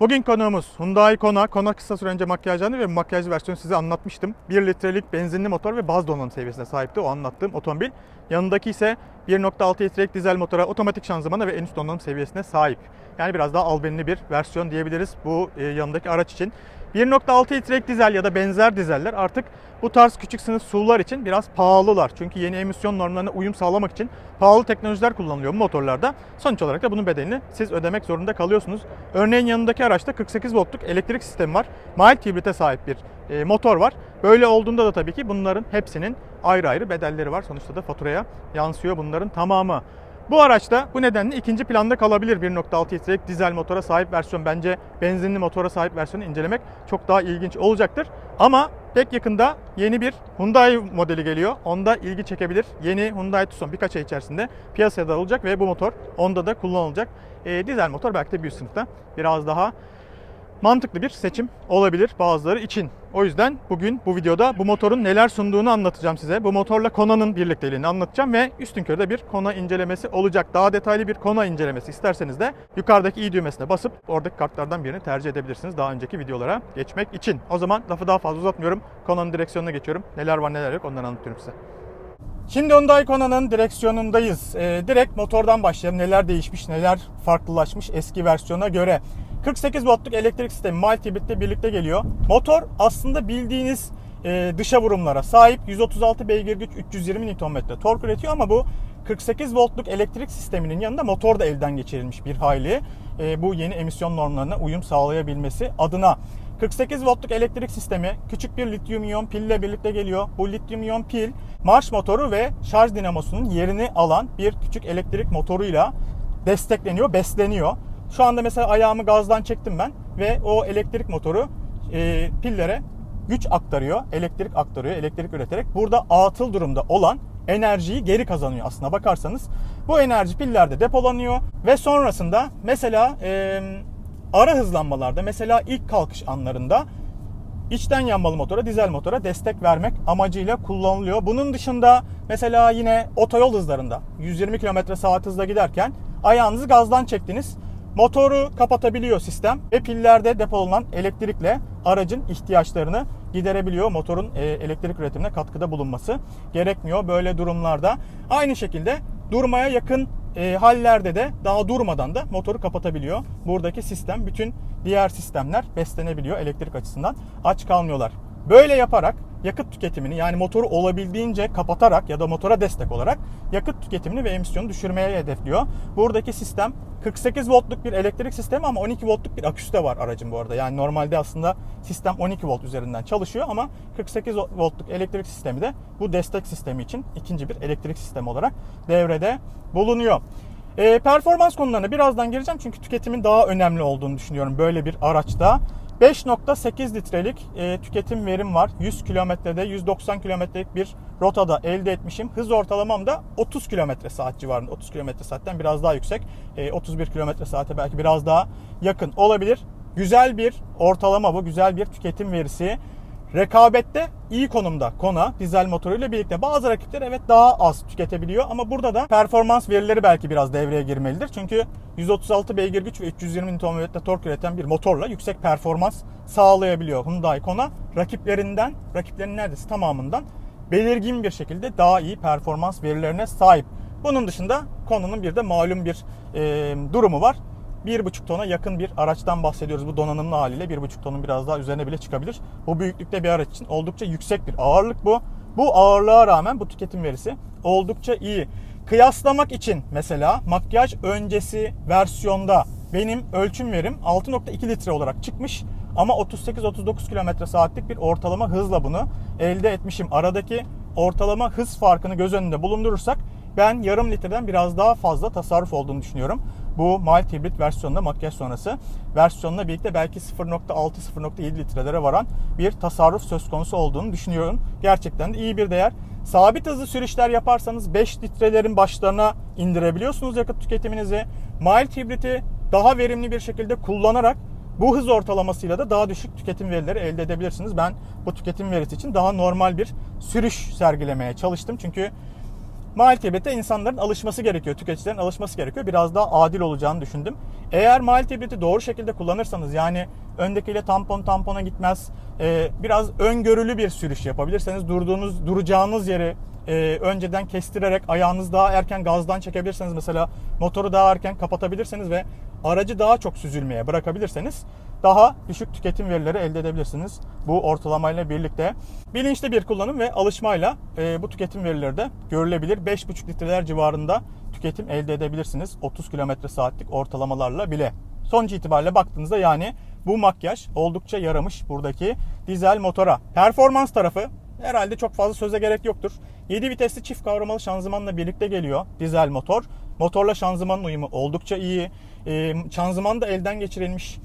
Bugün konuğumuz Hyundai Kona. Kona kısa süre önce makyajlandı ve makyajlı versiyonu size anlatmıştım. 1 litrelik benzinli motor ve baz donanım seviyesine sahipti o anlattığım otomobil. Yanındaki ise 1.6 litrelik dizel motora, otomatik şanzımana ve en üst donanım seviyesine sahip. Yani biraz daha albenili bir versiyon diyebiliriz bu e, yanındaki araç için. 1.6 litrelik dizel ya da benzer dizeller artık bu tarz küçük sınıf SUV'lar için biraz pahalılar. Çünkü yeni emisyon normlarına uyum sağlamak için pahalı teknolojiler kullanılıyor bu motorlarda. Sonuç olarak da bunun bedelini siz ödemek zorunda kalıyorsunuz. Örneğin yanındaki araçta 48 voltluk elektrik sistemi var. Mild hibrite sahip bir e, motor var. Böyle olduğunda da tabii ki bunların hepsinin ayrı ayrı bedelleri var. Sonuçta da faturaya yansıyor bunların tamamı. Bu araçta bu nedenle ikinci planda kalabilir 1.6 litrelik dizel motora sahip versiyon. Bence benzinli motora sahip versiyonu incelemek çok daha ilginç olacaktır. Ama pek yakında yeni bir Hyundai modeli geliyor. Onda ilgi çekebilir. Yeni Hyundai Tucson birkaç ay içerisinde piyasaya dağılacak ve bu motor onda da kullanılacak. E, dizel motor belki de bir sınıfta biraz daha mantıklı bir seçim olabilir bazıları için. O yüzden bugün bu videoda bu motorun neler sunduğunu anlatacağım size. Bu motorla Kona'nın birlikteliğini anlatacağım ve üstünkörüde bir Kona incelemesi olacak. Daha detaylı bir Kona incelemesi isterseniz de yukarıdaki i düğmesine basıp oradaki kartlardan birini tercih edebilirsiniz daha önceki videolara geçmek için. O zaman lafı daha fazla uzatmıyorum. Kona'nın direksiyonuna geçiyorum. Neler var neler yok onları anlatıyorum size. Şimdi Hyundai Kona'nın direksiyonundayız. Ee, direkt motordan başlayalım. Neler değişmiş, neler farklılaşmış eski versiyona göre. 48 voltluk elektrik sistemi mild hibritle birlikte geliyor. Motor aslında bildiğiniz e, dışa vurumlara sahip 136 beygir güç 320 Nm tork üretiyor ama bu 48 voltluk elektrik sisteminin yanında motor da elden geçirilmiş bir hayli. E, bu yeni emisyon normlarına uyum sağlayabilmesi adına. 48 voltluk elektrik sistemi küçük bir lityum iyon pille birlikte geliyor. Bu lityum iyon pil marş motoru ve şarj dinamosunun yerini alan bir küçük elektrik motoruyla destekleniyor, besleniyor. Şu anda mesela ayağımı gazdan çektim ben ve o elektrik motoru e, pillere güç aktarıyor, elektrik aktarıyor, elektrik üreterek burada atıl durumda olan enerjiyi geri kazanıyor aslına bakarsanız. Bu enerji pillerde depolanıyor ve sonrasında mesela e, ara hızlanmalarda mesela ilk kalkış anlarında içten yanmalı motora, dizel motora destek vermek amacıyla kullanılıyor. Bunun dışında mesela yine otoyol hızlarında 120 km saat hızla giderken ayağınızı gazdan çektiniz. Motoru kapatabiliyor sistem ve pillerde depolanan elektrikle aracın ihtiyaçlarını giderebiliyor. Motorun e, elektrik üretimine katkıda bulunması gerekmiyor böyle durumlarda. Aynı şekilde durmaya yakın e, hallerde de daha durmadan da motoru kapatabiliyor. Buradaki sistem bütün diğer sistemler beslenebiliyor elektrik açısından. Aç kalmıyorlar. Böyle yaparak yakıt tüketimini yani motoru olabildiğince kapatarak ya da motora destek olarak yakıt tüketimini ve emisyonu düşürmeye hedefliyor. Buradaki sistem 48 voltluk bir elektrik sistemi ama 12 voltluk bir aküsü de var aracın bu arada. Yani normalde aslında sistem 12 volt üzerinden çalışıyor ama 48 voltluk elektrik sistemi de bu destek sistemi için ikinci bir elektrik sistemi olarak devrede bulunuyor. E, performans konularına birazdan gireceğim çünkü tüketimin daha önemli olduğunu düşünüyorum böyle bir araçta. 5.8 litrelik e, tüketim verim var. 100 kilometrede 190 kilometrelik bir rotada elde etmişim. Hız ortalamam da 30 kilometre saat civarında. 30 kilometre saatten biraz daha yüksek. E, 31 kilometre saate belki biraz daha yakın olabilir. Güzel bir ortalama bu. Güzel bir tüketim verisi. Rekabette iyi konumda Kona dizel motoruyla birlikte. Bazı rakipler evet daha az tüketebiliyor ama burada da performans verileri belki biraz devreye girmelidir. Çünkü 136 beygir güç ve 320 Nm tork üreten bir motorla yüksek performans sağlayabiliyor Hyundai Kona. Rakiplerinden, rakiplerinin neredeyse tamamından belirgin bir şekilde daha iyi performans verilerine sahip. Bunun dışında Kona'nın bir de malum bir e, durumu var. 1,5 tona yakın bir araçtan bahsediyoruz. Bu donanımlı haliyle 1,5 tonun biraz daha üzerine bile çıkabilir. Bu büyüklükte bir araç için oldukça yüksek bir ağırlık bu. Bu ağırlığa rağmen bu tüketim verisi oldukça iyi. Kıyaslamak için mesela makyaj öncesi versiyonda benim ölçüm verim 6.2 litre olarak çıkmış ama 38-39 km saatlik bir ortalama hızla bunu elde etmişim. Aradaki ortalama hız farkını göz önünde bulundurursak ben yarım litreden biraz daha fazla tasarruf olduğunu düşünüyorum. Bu mild hibrit versiyonunda makyaj sonrası versiyonla birlikte belki 0.6-0.7 litrelere varan bir tasarruf söz konusu olduğunu düşünüyorum. Gerçekten de iyi bir değer. Sabit hızlı sürüşler yaparsanız 5 litrelerin başlarına indirebiliyorsunuz yakıt tüketiminizi. Mild hibriti daha verimli bir şekilde kullanarak bu hız ortalamasıyla da daha düşük tüketim verileri elde edebilirsiniz. Ben bu tüketim verisi için daha normal bir sürüş sergilemeye çalıştım. Çünkü Hibrite insanların alışması gerekiyor, tüketicilerin alışması gerekiyor. Biraz daha adil olacağını düşündüm. Eğer hibriti doğru şekilde kullanırsanız yani öndekiyle tampon tampona gitmez, e, biraz öngörülü bir sürüş yapabilirseniz durduğunuz, duracağınız yeri e, önceden kestirerek ayağınız daha erken gazdan çekebilirseniz mesela motoru daha erken kapatabilirseniz ve aracı daha çok süzülmeye bırakabilirseniz daha düşük tüketim verileri elde edebilirsiniz. Bu ortalamayla birlikte bilinçli bir kullanım ve alışmayla e, bu tüketim verileri de görülebilir. 5,5 litreler civarında tüketim elde edebilirsiniz 30 km saatlik ortalamalarla bile. Sonuç itibariyle baktığınızda yani bu makyaj oldukça yaramış buradaki dizel motora. Performans tarafı herhalde çok fazla söze gerek yoktur. 7 vitesli çift kavramalı şanzımanla birlikte geliyor dizel motor. Motorla şanzımanın uyumu oldukça iyi. E, şanzıman da elden geçirilmiş.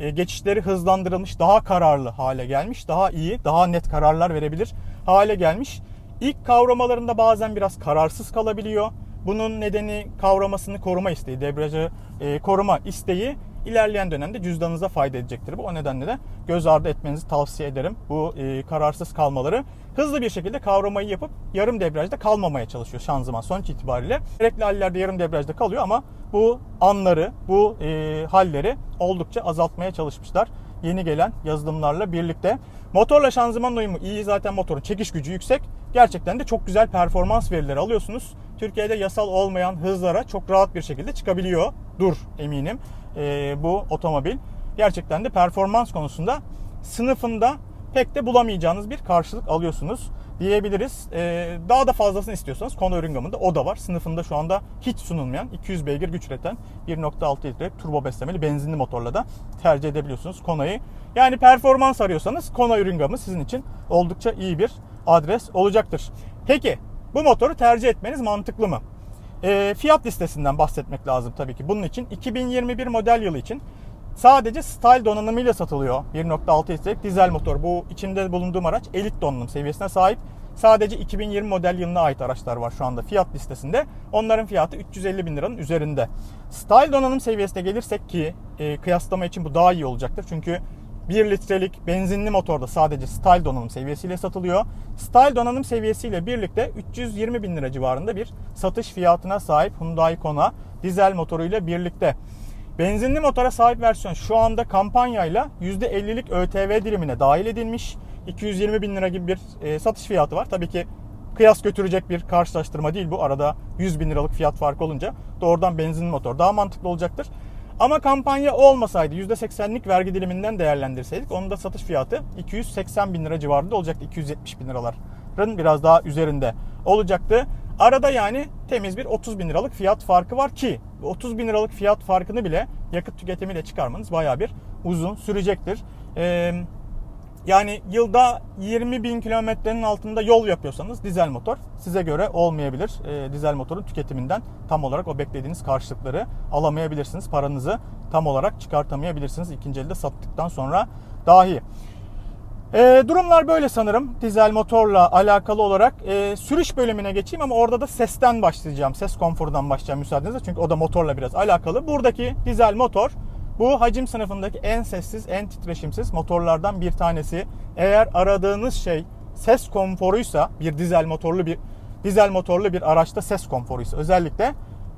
E, geçişleri hızlandırılmış, daha kararlı hale gelmiş, daha iyi, daha net kararlar verebilir hale gelmiş. İlk kavramalarında bazen biraz kararsız kalabiliyor. Bunun nedeni kavramasını koruma isteği, debriyajı e, koruma isteği ilerleyen dönemde cüzdanınıza fayda edecektir. Bu o nedenle de göz ardı etmenizi tavsiye ederim. Bu e, kararsız kalmaları hızlı bir şekilde kavramayı yapıp yarım debriyajda kalmamaya çalışıyor şanzıman sonuç itibariyle. Gerekli hallerde yarım debriyajda kalıyor ama bu anları, bu e, halleri oldukça azaltmaya çalışmışlar. Yeni gelen yazılımlarla birlikte. Motorla şanzıman uyumu iyi zaten motorun çekiş gücü yüksek. Gerçekten de çok güzel performans verileri alıyorsunuz. Türkiye'de yasal olmayan hızlara çok rahat bir şekilde çıkabiliyor. Dur eminim e, bu otomobil. Gerçekten de performans konusunda sınıfında pek de bulamayacağınız bir karşılık alıyorsunuz diyebiliriz. Ee, daha da fazlasını istiyorsanız Kona Öringam'ında o da var. Sınıfında şu anda hiç sunulmayan 200 beygir güç üreten 1.6 litre turbo beslemeli benzinli motorla da tercih edebiliyorsunuz Kona'yı. Yani performans arıyorsanız Kona Öringam'ı sizin için oldukça iyi bir adres olacaktır. Peki bu motoru tercih etmeniz mantıklı mı? E, fiyat listesinden bahsetmek lazım tabii ki. Bunun için 2021 model yılı için sadece style donanımıyla satılıyor. 1.6 litrelik dizel motor. Bu içinde bulunduğum araç elit donanım seviyesine sahip. Sadece 2020 model yılına ait araçlar var şu anda fiyat listesinde. Onların fiyatı 350 bin liranın üzerinde. Style donanım seviyesine gelirsek ki e, kıyaslama için bu daha iyi olacaktır. Çünkü 1 litrelik benzinli motorda sadece Style donanım seviyesiyle satılıyor. Style donanım seviyesiyle birlikte 320 bin lira civarında bir satış fiyatına sahip Hyundai Kona dizel motoruyla birlikte. Benzinli motora sahip versiyon şu anda kampanyayla %50'lik ÖTV dilimine dahil edilmiş. 220 bin lira gibi bir e, satış fiyatı var. Tabii ki kıyas götürecek bir karşılaştırma değil bu. Arada 100 bin liralık fiyat farkı olunca doğrudan benzinli motor daha mantıklı olacaktır. Ama kampanya olmasaydı %80'lik vergi diliminden değerlendirseydik onun da satış fiyatı 280 bin lira civarında olacaktı. 270 bin liraların biraz daha üzerinde olacaktı. Arada yani temiz bir 30 bin liralık fiyat farkı var ki 30 bin liralık fiyat farkını bile yakıt tüketimiyle çıkarmanız baya bir uzun sürecektir. Ee, yani yılda 20 bin kilometrenin altında yol yapıyorsanız dizel motor size göre olmayabilir. E, dizel motorun tüketiminden tam olarak o beklediğiniz karşılıkları alamayabilirsiniz. Paranızı tam olarak çıkartamayabilirsiniz ikinci elde sattıktan sonra dahi. E, durumlar böyle sanırım dizel motorla alakalı olarak. E, sürüş bölümüne geçeyim ama orada da sesten başlayacağım. Ses konforundan başlayacağım müsaadenizle. Çünkü o da motorla biraz alakalı. Buradaki dizel motor bu hacim sınıfındaki en sessiz, en titreşimsiz motorlardan bir tanesi. Eğer aradığınız şey ses konforuysa, bir dizel motorlu bir dizel motorlu bir araçta ses konforuysa özellikle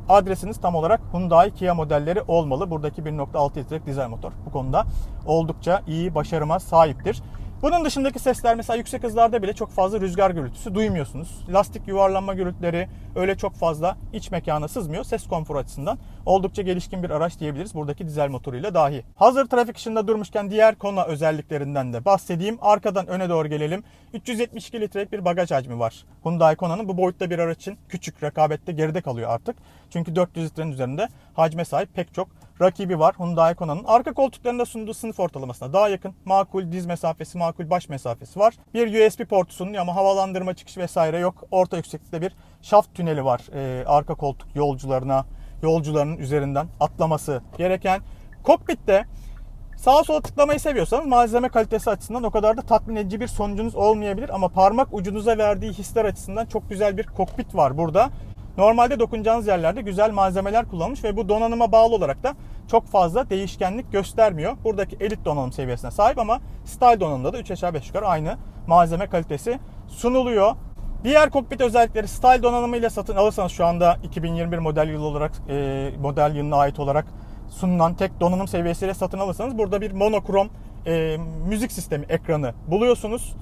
adresiniz tam olarak Hyundai Kia modelleri olmalı. Buradaki 1.6 litrelik dizel motor bu konuda oldukça iyi başarıma sahiptir. Bunun dışındaki sesler mesela yüksek hızlarda bile çok fazla rüzgar gürültüsü duymuyorsunuz. Lastik yuvarlanma gürültüleri öyle çok fazla iç mekana sızmıyor. Ses konforu açısından oldukça gelişkin bir araç diyebiliriz buradaki dizel motoruyla dahi. Hazır trafik ışığında durmuşken diğer konu özelliklerinden de bahsedeyim. Arkadan öne doğru gelelim. 372 litrelik bir bagaj hacmi var. Hyundai Kona'nın bu boyutta bir araç için küçük rekabette geride kalıyor artık. Çünkü 400 litrenin üzerinde hacme sahip pek çok rakibi var Hyundai Kona'nın. Arka koltuklarında sunduğu sınıf ortalamasına daha yakın. Makul diz mesafesi, makul baş mesafesi var. Bir USB portu sunuyor ama havalandırma çıkışı vesaire yok. Orta yükseklikte bir şaft tüneli var ee, arka koltuk yolcularına, yolcuların üzerinden atlaması gereken. Kokpitte Sağa sola tıklamayı seviyorsanız malzeme kalitesi açısından o kadar da tatmin edici bir sonucunuz olmayabilir ama parmak ucunuza verdiği hisler açısından çok güzel bir kokpit var burada. Normalde dokunacağınız yerlerde güzel malzemeler kullanmış ve bu donanıma bağlı olarak da çok fazla değişkenlik göstermiyor. Buradaki elit donanım seviyesine sahip ama style donanımda da 3 aşağı 5 yukarı aynı malzeme kalitesi sunuluyor. Diğer kokpit özellikleri style donanımıyla satın alırsanız şu anda 2021 model yılı olarak e, model yılına ait olarak sunulan tek donanım seviyesiyle satın alırsanız burada bir monokrom e, müzik sistemi ekranı buluyorsunuz.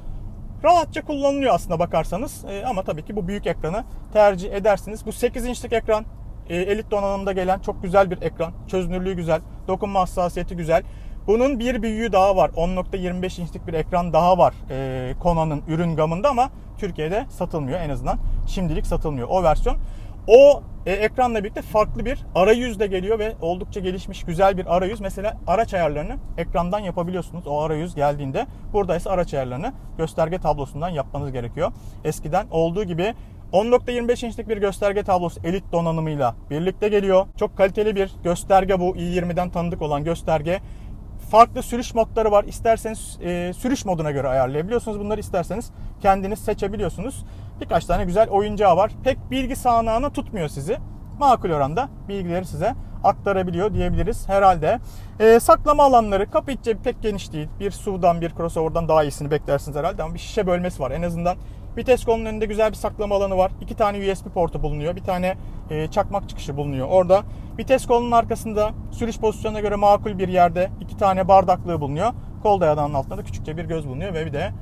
Rahatça kullanılıyor aslında bakarsanız E, ama tabii ki bu büyük ekranı tercih edersiniz. Bu 8 inçlik ekran e, elit donanımda gelen çok güzel bir ekran. Çözünürlüğü güzel, dokunma hassasiyeti güzel. Bunun bir büyüğü daha var. 10.25 inçlik bir ekran daha var e, Kona'nın ürün gamında ama Türkiye'de satılmıyor en azından. Şimdilik satılmıyor o versiyon. O e, ekranla birlikte farklı bir arayüz de geliyor ve oldukça gelişmiş güzel bir arayüz. Mesela araç ayarlarını ekrandan yapabiliyorsunuz. O arayüz geldiğinde burada ise araç ayarlarını gösterge tablosundan yapmanız gerekiyor. Eskiden olduğu gibi 10.25 inçlik bir gösterge tablosu elit donanımıyla birlikte geliyor. Çok kaliteli bir gösterge bu. i20'den tanıdık olan gösterge. Farklı sürüş modları var. İsterseniz e, sürüş moduna göre ayarlayabiliyorsunuz. Bunları isterseniz kendiniz seçebiliyorsunuz. Birkaç tane güzel oyuncağı var. Pek bilgi sahanağına tutmuyor sizi. Makul oranda bilgileri size aktarabiliyor diyebiliriz herhalde. E, saklama alanları kapı iç pek geniş değil. Bir SUV'dan bir crossover'dan daha iyisini beklersiniz herhalde ama bir şişe bölmesi var. En azından vites kolunun önünde güzel bir saklama alanı var. İki tane USB portu bulunuyor. Bir tane e, çakmak çıkışı bulunuyor orada. Vites kolunun arkasında sürüş pozisyonuna göre makul bir yerde iki tane bardaklığı bulunuyor. Kol dayadağının altında da küçükçe bir göz bulunuyor ve bir de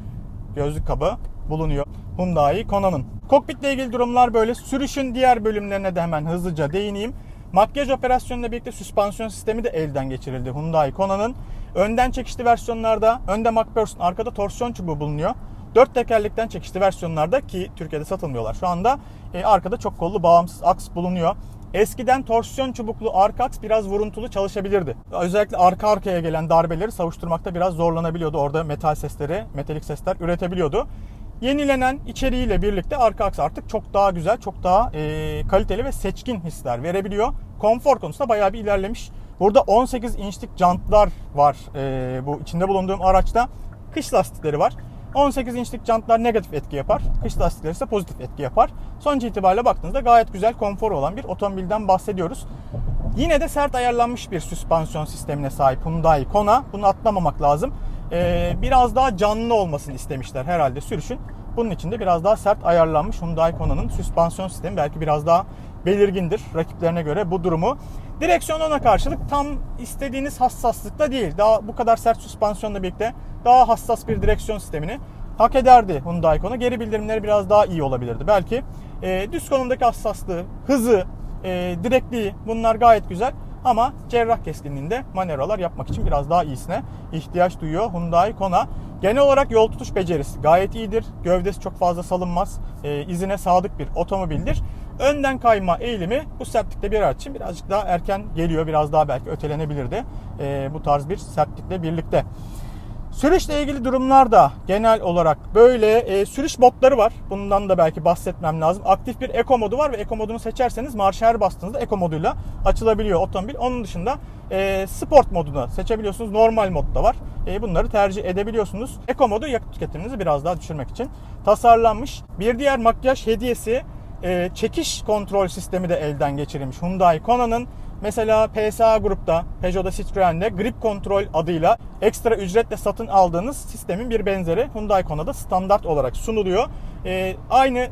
gözlük kabı bulunuyor. Hyundai Kona'nın. Kokpitle ilgili durumlar böyle. Sürüşün diğer bölümlerine de hemen hızlıca değineyim. Makyaj operasyonuyla birlikte süspansiyon sistemi de elden geçirildi Hyundai Kona'nın. Önden çekişli versiyonlarda önde MacPherson, arkada torsiyon çubuğu bulunuyor. Dört tekerlekten çekişli versiyonlarda ki Türkiye'de satılmıyorlar şu anda e, arkada çok kollu bağımsız aks bulunuyor. Eskiden torsiyon çubuklu arka aks biraz vuruntulu çalışabilirdi. Özellikle arka arkaya gelen darbeleri savuşturmakta biraz zorlanabiliyordu. Orada metal sesleri, metalik sesler üretebiliyordu. Yenilenen içeriğiyle birlikte arka aks artık çok daha güzel, çok daha e, kaliteli ve seçkin hisler verebiliyor. Konfor konusunda bayağı bir ilerlemiş. Burada 18 inçlik jantlar var e, bu içinde bulunduğum araçta. Kış lastikleri var. 18 inçlik jantlar negatif etki yapar. Kış lastikleri ise pozitif etki yapar. Sonuç itibariyle baktığınızda gayet güzel konfor olan bir otomobilden bahsediyoruz. Yine de sert ayarlanmış bir süspansiyon sistemine sahip Hyundai Kona. Bunu atlamamak lazım. Ee, biraz daha canlı olmasını istemişler herhalde sürüşün. Bunun için de biraz daha sert ayarlanmış Hyundai Kona'nın süspansiyon sistemi belki biraz daha belirgindir rakiplerine göre bu durumu. Direksiyon ona karşılık tam istediğiniz hassaslıkta değil. Daha bu kadar sert süspansiyonla birlikte daha hassas bir direksiyon sistemini hak ederdi Hyundai Kona. Geri bildirimleri biraz daha iyi olabilirdi. Belki e, düz konumdaki hassaslığı, hızı, e, direkliği bunlar gayet güzel. Ama cerrah keskinliğinde manevralar yapmak için biraz daha iyisine ihtiyaç duyuyor Hyundai Kona. Genel olarak yol tutuş becerisi gayet iyidir. Gövdesi çok fazla salınmaz. E, izine sadık bir otomobildir. Önden kayma eğilimi bu sertlikte bir araç için birazcık daha erken geliyor. Biraz daha belki ötelenebilirdi e, bu tarz bir sertlikle birlikte. Sürüşle ilgili durumlar da genel olarak böyle e, sürüş modları var. Bundan da belki bahsetmem lazım. Aktif bir Eco modu var ve Eco modunu seçerseniz marş her bastığınızda Eco moduyla açılabiliyor otomobil. Onun dışında e, Sport modunu seçebiliyorsunuz. Normal mod da var. E, bunları tercih edebiliyorsunuz. Eco modu yakıt tüketiminizi biraz daha düşürmek için tasarlanmış. Bir diğer makyaj hediyesi e, çekiş kontrol sistemi de elden geçirilmiş. Hyundai Kona'nın Mesela PSA grupta, Peugeot'da Citroen'de Grip Control adıyla ekstra ücretle satın aldığınız sistemin bir benzeri Hyundai Kona'da standart olarak sunuluyor. Ee, aynı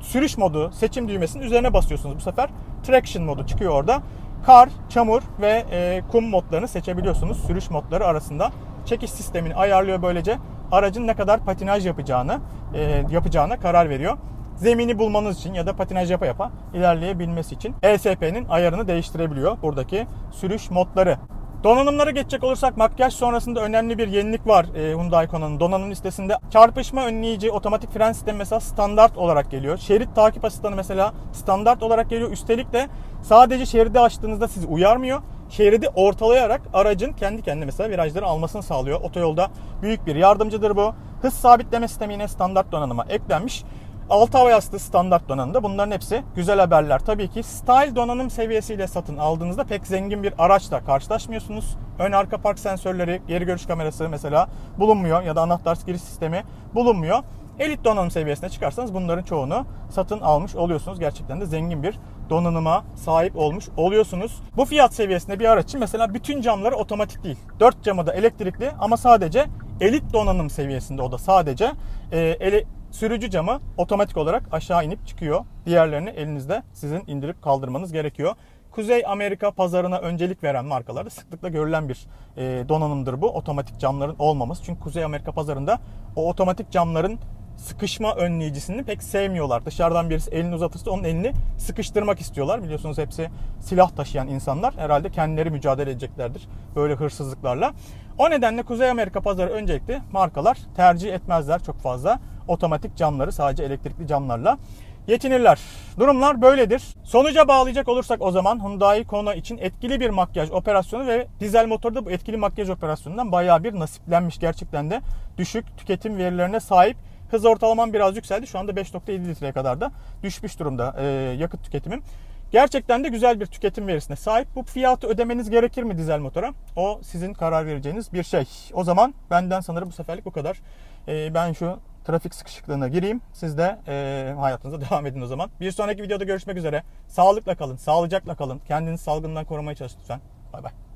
sürüş modu seçim düğmesinin üzerine basıyorsunuz bu sefer. Traction modu çıkıyor orada. Kar, çamur ve e, kum modlarını seçebiliyorsunuz sürüş modları arasında. Çekiş sistemini ayarlıyor böylece aracın ne kadar patinaj yapacağını e, yapacağına karar veriyor zemini bulmanız için ya da patinaj yapa yapa ilerleyebilmesi için ESP'nin ayarını değiştirebiliyor buradaki sürüş modları. Donanımlara geçecek olursak makyaj sonrasında önemli bir yenilik var e, Hyundai Kona'nın donanım listesinde. Çarpışma önleyici otomatik fren sistemi mesela standart olarak geliyor. Şerit takip asistanı mesela standart olarak geliyor. Üstelik de sadece şeridi açtığınızda sizi uyarmıyor. Şeridi ortalayarak aracın kendi kendine mesela virajları almasını sağlıyor. Otoyolda büyük bir yardımcıdır bu. Hız sabitleme sistemi yine standart donanıma eklenmiş. 6 hava yastığı standart donanımda. Bunların hepsi güzel haberler. Tabii ki style donanım seviyesiyle satın aldığınızda pek zengin bir araçla karşılaşmıyorsunuz. Ön arka park sensörleri, geri görüş kamerası mesela bulunmuyor ya da anahtar giriş sistemi bulunmuyor. Elit donanım seviyesine çıkarsanız bunların çoğunu satın almış oluyorsunuz. Gerçekten de zengin bir donanıma sahip olmuş oluyorsunuz. Bu fiyat seviyesinde bir araç için mesela bütün camları otomatik değil. 4 camı da elektrikli ama sadece elit donanım seviyesinde o da sadece. Ee, ele, sürücü camı otomatik olarak aşağı inip çıkıyor. Diğerlerini elinizde sizin indirip kaldırmanız gerekiyor. Kuzey Amerika pazarına öncelik veren markalarda sıklıkla görülen bir e, donanımdır bu. Otomatik camların olmaması. Çünkü Kuzey Amerika pazarında o otomatik camların sıkışma önleyicisini pek sevmiyorlar. Dışarıdan birisi elini uzatırsa onun elini sıkıştırmak istiyorlar. Biliyorsunuz hepsi silah taşıyan insanlar. Herhalde kendileri mücadele edeceklerdir böyle hırsızlıklarla. O nedenle Kuzey Amerika pazarı öncelikli markalar tercih etmezler çok fazla. Otomatik camları sadece elektrikli camlarla yetinirler. Durumlar böyledir. Sonuca bağlayacak olursak o zaman Hyundai Kona için etkili bir makyaj operasyonu ve dizel motorda bu etkili makyaj operasyonundan bayağı bir nasiplenmiş. Gerçekten de düşük tüketim verilerine sahip. Hız ortalamam biraz yükseldi. Şu anda 5.7 litreye kadar da düşmüş durumda e, yakıt tüketimim. Gerçekten de güzel bir tüketim verisine sahip. Bu fiyatı ödemeniz gerekir mi dizel motora? O sizin karar vereceğiniz bir şey. O zaman benden sanırım bu seferlik bu kadar. E, ben şu trafik sıkışıklığına gireyim. Siz de e, hayatınıza devam edin o zaman. Bir sonraki videoda görüşmek üzere. Sağlıkla kalın, sağlıcakla kalın. Kendinizi salgından korumaya çalışın lütfen. Bay bay.